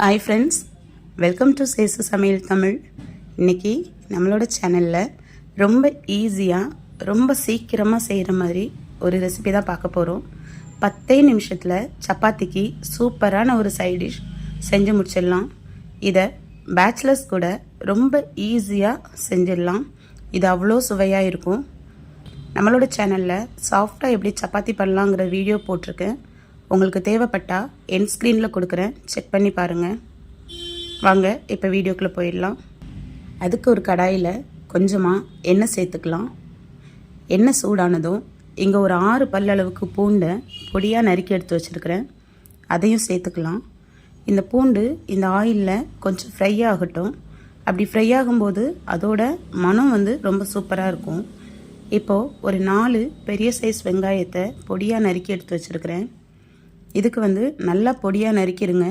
Hi friends welcome to Chesu சமையல் தமிழ் இன்னைக்கு நம்மளோட சேனலில் ரொம்ப ஈஸியாக ரொம்ப சீக்கிரமாக செய்கிற மாதிரி ஒரு ரெசிபி தான் பார்க்க போகிறோம் பத்தே நிமிஷத்தில் சப்பாத்திக்கு சூப்பரான ஒரு சைட் டிஷ் செஞ்சு முடிச்சிடலாம். இதை பேச்சுலர்ஸ் கூட ரொம்ப ஈஸியாக செஞ்சிடலாம். இது அவ்வளோ சுவையாக இருக்கும். நம்மளோட சேனலில் சாஃப்டாக எப்படி சப்பாத்தி பண்ணலாங்கிற வீடியோ போட்டிருக்கேன். உங்களுக்கு தேவைப்பட்டா என் ஸ்க்ரீனில் கொடுக்குறேன். செக் பண்ணி பாருங்கள் வாங்க இப்போ வீடியோக்குள்ளே போயிடலாம். அதுக்கு ஒரு கடாயில் கொஞ்சமாக எண்ணெய் சேர்த்துக்கலாம். எண்ணெய் சூடானதும் இங்கே ஒரு ஆறு பல்லளவுக்கு பூண்டை பொடியாக நறுக்கி எடுத்து வச்சுருக்கிறேன். அதையும் சேர்த்துக்கலாம். இந்த பூண்டு இந்த ஆயிலில் கொஞ்சம் ஃப்ரை ஆகட்டும். அப்படி ஃப்ரை ஆகும்போது அதோட மனம் வந்து ரொம்ப சூப்பராக இருக்கும். இப்போது ஒரு நாலு பெரிய சைஸ் வெங்காயத்தை பொடியாக நறுக்கி எடுத்து வச்சுருக்கிறேன். இதுக்கு வந்து நல்லா பொடியாக நறுக்கிடுங்க.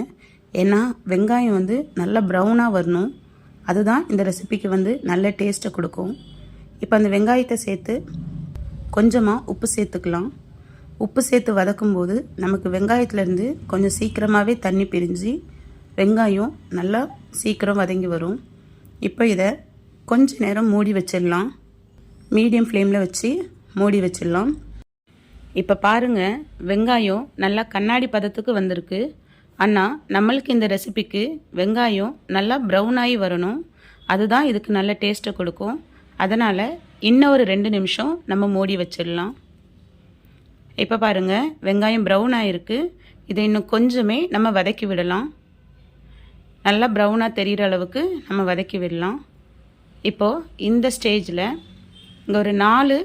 ஏன்னா வெங்காயம் வந்து நல்லா ப்ரௌனாக வரணும். அதுதான் இந்த ரெசிபிக்கு வந்து நல்ல டேஸ்ட்டை கொடுக்கும். இப்போ அந்த வெங்காயத்தை சேர்த்து கொஞ்சமாக உப்பு சேர்த்துக்கலாம். உப்பு சேர்த்து வதக்கும்போது நமக்கு வெங்காயத்துலேருந்து கொஞ்சம் சீக்கிரமாகவே தண்ணி பிரிஞ்சு வெங்காயம் நல்லா சீக்கிரம் வதங்கி வரும். இப்போ இதை கொஞ்ச நேரம் மூடி வச்சிடலாம். மீடியம் ஃப்ளேமில் வச்சு மூடி வச்சிடலாம். இப்போ பாருங்கள் வெங்காயம் நல்லா கண்ணாடி பதத்துக்கு வந்திருக்கு. ஆனால் நம்மளுக்கு இந்த ரெசிபிக்கு வெங்காயம் நல்லா ப்ரௌன் ஆகி வரணும். அதுதான் இதுக்கு நல்ல டேஸ்ட்டை கொடுக்கும். அதனால் இன்னும் ஒரு ரெண்டு நிமிஷம் நம்ம மூடி வச்சிடலாம். இப்போ பாருங்கள் வெங்காயம் ப்ரௌன் ஆகிருக்கு இதை இன்னும் கொஞ்சமே நம்ம வதக்கி விடலாம். நல்லா ப்ரௌனாக தெரிகிற அளவுக்கு நம்ம வதக்கி விடலாம். இப்போது இந்த ஸ்டேஜில் இங்கே ஒரு நாலு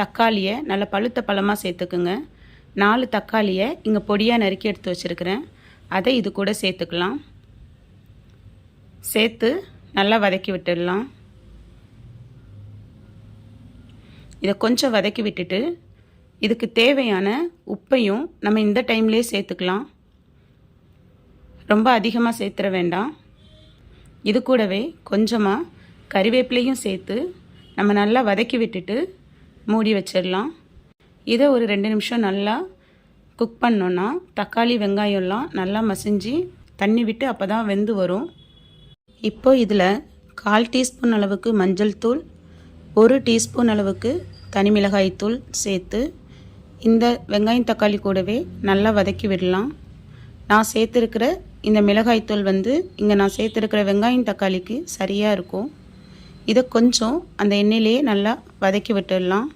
தக்காளியை நல்லா பழுத்த பழமாக சேர்த்துக்குங்க. நாலு தக்காளியை இங்கே பொடியாக நறுக்கி எடுத்து வச்சுருக்கிறேன். அதை இது கூட சேர்த்துக்கலாம். சேர்த்து நல்லா வதக்கி விட்டுடலாம். இதை கொஞ்சம் வதக்கி விட்டுட்டு இதுக்கு தேவையான உப்பையும் நம்ம இந்த டைம்லேயே சேர்த்துக்கலாம். ரொம்ப அதிகமாக சேர்த்துற வேண்டாம். இது கூடவே கொஞ்சமாக கறிவேப்பிலையும் சேர்த்து நம்ம நல்லா வதக்கி விட்டுட்டு மூடி வச்சிடலாம். இதை ஒரு ரெண்டு நிமிஷம் நல்லா குக் பண்ணோன்னா தக்காளி வெங்காயம்லாம் நல்லா மசிஞ்சு தண்ணி விட்டு அப்போ தான் வெந்து வரும். இப்போ இதில் கால் டீஸ்பூன் அளவுக்கு மஞ்சள் தூள் ஒரு டீஸ்பூன் அளவுக்கு தனி மிளகாய் தூள் சேர்த்து இந்த வெங்காயம் தக்காளி கூடவே நல்லா வதக்கி விடலாம். நான் சேர்த்துருக்கிற இந்த மிளகாய்த்தூள் வந்து இங்கே நான் சேர்த்துருக்கிற வெங்காயம் தக்காளிக்கு சரியாக இருக்கும். இதை கொஞ்சம் அந்த எண்ணெயிலேயே நல்லா வதக்கி விட்டுடலாம்.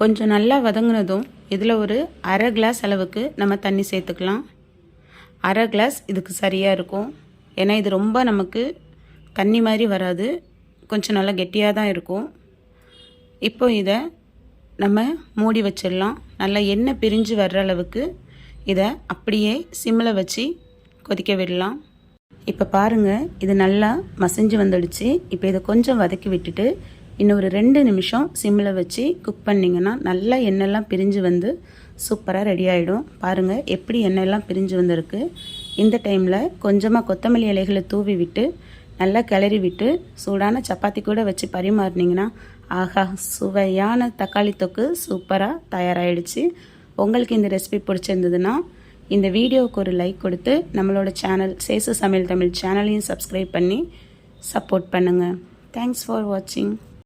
கொஞ்சம் நல்லா வதங்கினதும் இதில் ஒரு அரை கிளாஸ் அளவுக்கு நம்ம தண்ணி சேர்த்துக்கலாம். அரை கிளாஸ் இதுக்கு சரியாக இருக்கும். ஏன்னா இது ரொம்ப நமக்கு தண்ணி மாதிரி வராது. கொஞ்சம் நல்லா கெட்டியாக தான் இருக்கும். இப்போ இதை நம்ம மூடி வச்சிடலாம். நல்லா எண்ணெய் பிரிஞ்சு வர்ற அளவுக்கு இதை அப்படியே சிம்மில் வச்சு கொதிக்க விடலாம். இப்போ பாருங்கள் இது நல்லா மசிஞ்சு வந்துடுச்சு. இப்போ இதை கொஞ்சம் வதக்கி விட்டுட்டு இன்னும் ஒரு ரெண்டு நிமிஷம் சிம்மில் வச்சு குக் பண்ணிங்கன்னா நல்லா எண்ணெய்லாம் பிரிஞ்சு வந்து சூப்பராக ரெடி ஆகிடும் பாருங்கள் எப்படி எண்ணெய்லாம் பிரிஞ்சு வந்திருக்கு. இந்த டைமில் கொஞ்சமாக கொத்தமல்லி இலைகளை தூவி விட்டு நல்லா கிளறி விட்டு சூடான சப்பாத்தி கூட வச்சு பரிமாறினீங்கன்னா ஆஹா சுவையான தக்காளி தொக்கு சூப்பராக தயாராகிடுச்சு உங்களுக்கு இந்த ரெசிபி பிடிச்சிருந்ததுன்னா இந்த வீடியோவுக்கு ஒரு லைக் கொடுத்து நம்மளோட சேனல் சேசு சமையல் தமிழ் சேனலையும் சப்ஸ்கிரைப் பண்ணி சப்போர்ட் பண்ணுங்கள் தேங்க்ஸ் ஃபார் வாட்சிங்